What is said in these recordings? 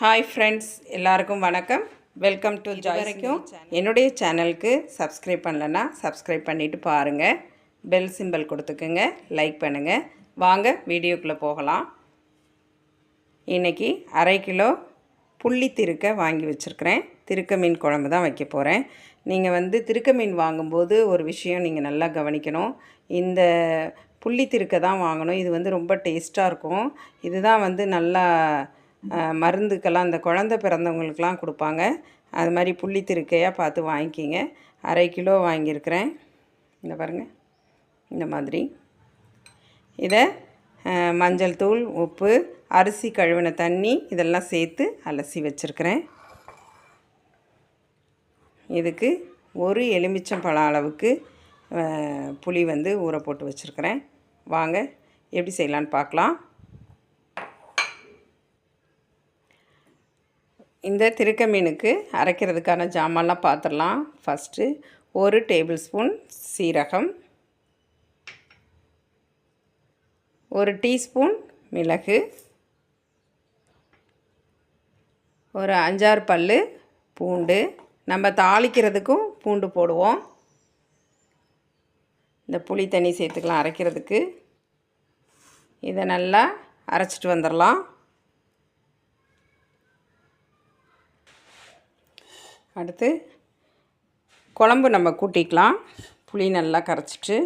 Hi friends எல்லாருக்கும் வணக்கம். Welcome to Joy வரைக்கும் என்னுடைய சேனலுக்கு சப்ஸ்கிரைப் பண்ணலன்னா சப்ஸ்கிரைப் பண்ணிவிட்டு பாருங்கள் பெல் சிம்பல் கொடுத்துக்குங்க லைக் பண்ணுங்கள் வாங்க வீடியோக்குள்ளே போகலாம். இன்றைக்கி அரை கிலோ புள்ளி திருக்க வாங்கி வச்சுருக்கிறேன். திருக்க மீன் குழம்பு தான் வைக்க போகிறேன் நீங்கள் வந்து திருக்க மீன் வாங்கும்போது ஒரு விஷயம் நீங்கள் நல்லா கவனிக்கணும். இந்த புள்ளி திருக்க தான் வாங்கணும். இது வந்து ரொம்ப டேஸ்ட்டாக இருக்கும். இதுதான் வந்து நல்லா மருந்துக்கெல்லாம் இந்த குழந்த பிறந்தவங்களுக்கெலாம் கொடுப்பாங்க. அது மாதிரி புள்ளி திருக்கையாக பார்த்து வாங்கிக்கிங்க. அரை கிலோ வாங்கியிருக்கிறேன். இந்த பாருங்கள் இந்த மாதிரி. இதை மஞ்சள் தூள் உப்பு அரிசி கழுவின தண்ணி இதெல்லாம் சேர்த்து அலசி வச்சுருக்கிறேன். இதுக்கு ஒரு எலுமிச்சம்பழம் அளவுக்கு புளி வந்து ஊற போட்டு வச்சுருக்கிறேன். வாங்க எப்படி செய்யலான்னு பார்க்கலாம். இந்த திருக்க மீனுக்கு அரைக்கிறதுக்கான ஜாமான்லாம் பார்த்துடலாம் ஃபஸ்ட்டு ஒரு டேபிள் ஸ்பூன் சீரகம். ஒரு டீஸ்பூன் மிளகு. ஒரு அஞ்சாறு பல் பூண்டு. நம்ம தாளிக்கிறதுக்கும் பூண்டு போடுவோம். இந்த புளி தண்ணி சேர்த்துக்கலாம் அரைக்கிறதுக்கு. இதை நல்லா அரைச்சிட்டு வந்துடலாம். அடுத்து குழம்பு நம்ம கூட்டிக்கலாம். புளி நல்லா கரைச்சிட்டு.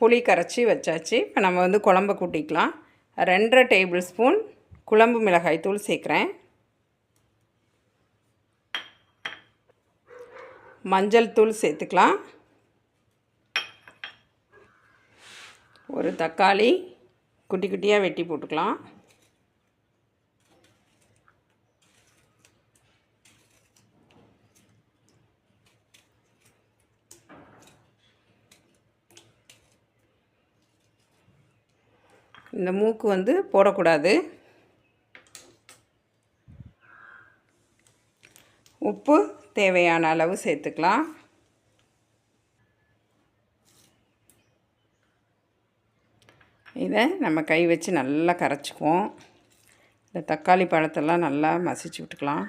புளி கரைச்சி வச்சாச்சு. இப்போ நம்ம வந்து குழம்பு கூட்டிக்கலாம். ரெண்டரை டேபிள் ஸ்பூன் குழம்பு மிளகாய் தூள் சேர்க்குறேன். மஞ்சள் தூள் சேர்த்துக்கலாம். ஒரு தக்காளி குட்டி குட்டியாக வெட்டி போட்டுக்கலாம். இந்த மூக்கு வந்து போடக்கூடாது. உப்பு தேவையான அளவு சேர்த்துக்கலாம். இதை நம்ம கை வச்சு நல்லா கரைச்சிக்குவோம். இந்த தக்காளி பழத்தெல்லாம் நல்லா மசிச்சு விட்டுக்கலாம்.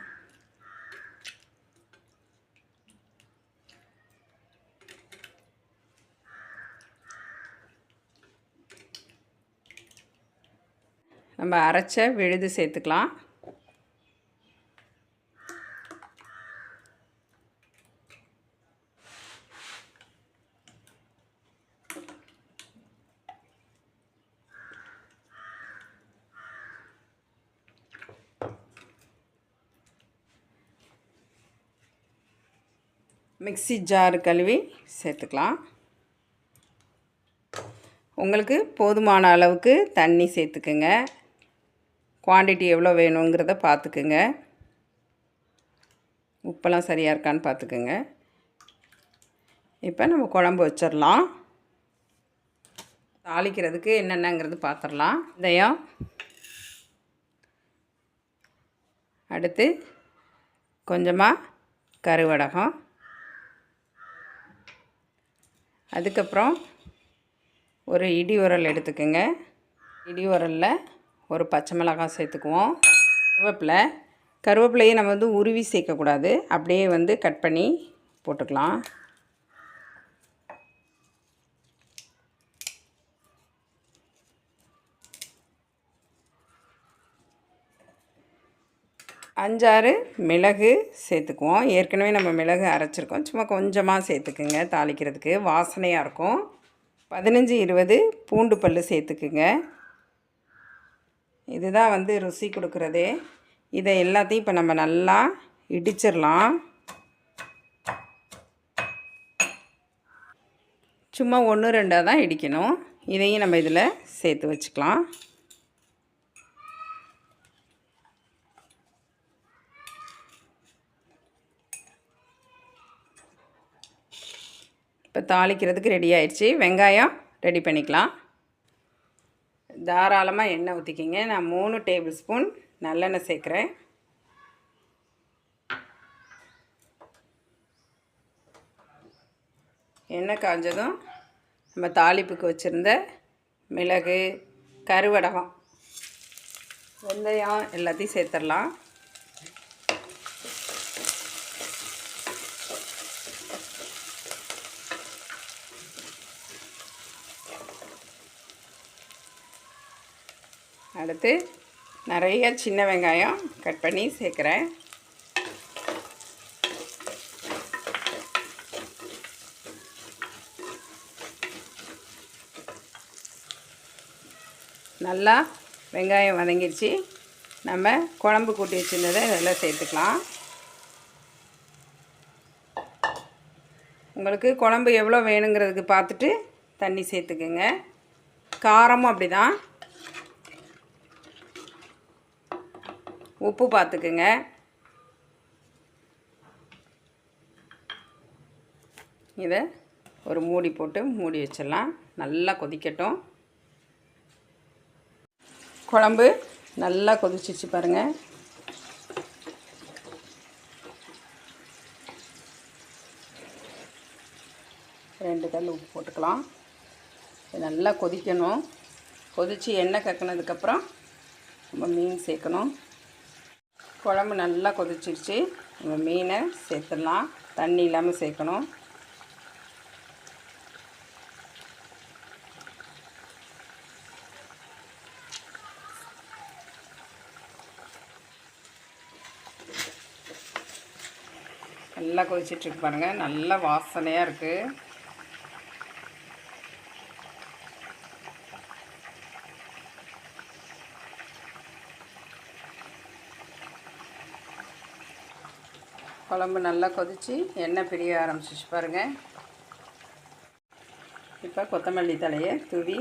நம்ம அரைச்ச விழுது சேர்த்துக்கலாம். மிக்ஸி ஜார் கழுவி சேர்த்துக்கலாம். உங்களுக்கு போதுமான அளவுக்கு தண்ணி சேர்த்துக்குங்க. குவாண்டிட்டி எவ்வளோ வேணுங்கிறத பார்த்துக்குங்க. உப்பெல்லாம் சரியாக இருக்கான்னு பார்த்துக்குங்க. இப்போ நம்ம குழம்பு வச்சிடலாம். தாளிக்கிறதுக்கு என்னென்னங்கிறது பார்த்துடலாம். வெந்தயம் அடுத்து கொஞ்சமாக கருவடகம். அதுக்கப்புறம் ஒரு இடி உரல் எடுத்துக்கோங்க. இடி உரலில் ஒரு பச்சை மிளகாய் சேர்த்துக்குவோம். கருவேப்பிலை. கருவேப்பிலையை நம்ம வந்து உருவி சேர்க்கக்கூடாது. அப்படியே வந்து கட் பண்ணி போட்டுக்கலாம். அஞ்சாறு மிளகு சேர்த்துக்குவோம். ஏற்கனவே நம்ம மிளகு அரைச்சிருக்கோம். சும்மா கொஞ்சமாக சேர்த்துக்குங்க. தாளிக்கிறதுக்கு வாசனையாக இருக்கும். பதினஞ்சு இருபது பூண்டு பல் சேர்த்துக்குங்க. இதுதான் வந்து ருசி கொடுக்குறதே. இதை எல்லாத்தையும் இப்போ நம்ம நல்லா இடிச்சிடலாம். சும்மா ஒன்று ரெண்டாக தான் இடிக்கணும். இதையும் நம்ம இதில் சேர்த்து வச்சுக்கலாம். இப்போ தாளிக்கிறதுக்கு ரெடி ஆயிடுச்சு. வெங்காயம் ரெடி பண்ணிக்கலாம். தாராளமாக எண்ணெய் ஊற்றிக்கிங்க நான் மூணு டேபிள் ஸ்பூன் நல்லெண்ணெய் சேர்க்குறேன். எண்ணெய் காஞ்சதும் நம்ம தாளிப்புக்கு வச்சுருந்த மிளகு கருவடகம் வெந்தயம் எல்லாத்தையும் சேர்த்துடலாம். அடுத்து நிறைய சின்ன வெங்காயம் கட் பண்ணி சேர்க்குறேன். நல்லா வெங்காயம் வதங்கிடுச்சு. நம்ம குழம்பு கூட்டி வச்சுருந்ததை இதெல்லாம் சேர்த்துக்கலாம். உங்களுக்கு குழம்பு எவ்வளோ வேணுங்கிறதுக்கு பார்த்துட்டு தண்ணி சேர்த்துக்குங்க. காரமும் அப்படி தான் உப்பு பார்த்துக்குங்க. இதை ஒரு மூடி போட்டு மூடி வச்சிடலாம். நல்லா கொதிக்கட்டும். குழம்பு நல்லா கொதிச்சிச்சு பாருங்கள் ரெண்டு கல் உப்பு போட்டுக்கலாம். நல்லா கொதிக்கணும். கொதித்து எண்ணெய் கக்கினதுக்கப்புறம் நம்ம மீன் சேர்க்கணும். குழம்பு நல்லா கொதிச்சிருச்சு. நம்ம மீனை சேர்த்துடலாம். தண்ணி இல்லாமல் சேர்க்கணும். நல்லா கொதிச்சிட்ருக்கு பாருங்கள் நல்லா வாசனையாக இருக்குது குழம்பு நல்லா கொதித்து எண்ணெய் பிரிய ஆரம்பிச்சிச்சு பாருங்கள் இப்போ கொத்தமல்லி தலையை தூவி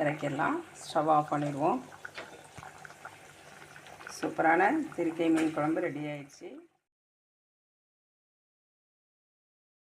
இறக்கிடலாம். ஸ்டவ் ஆஃப் பண்ணிடுவோம். சூப்பரான திருக்கை மீன் குழம்பு ரெடி ஆயிடுச்சு.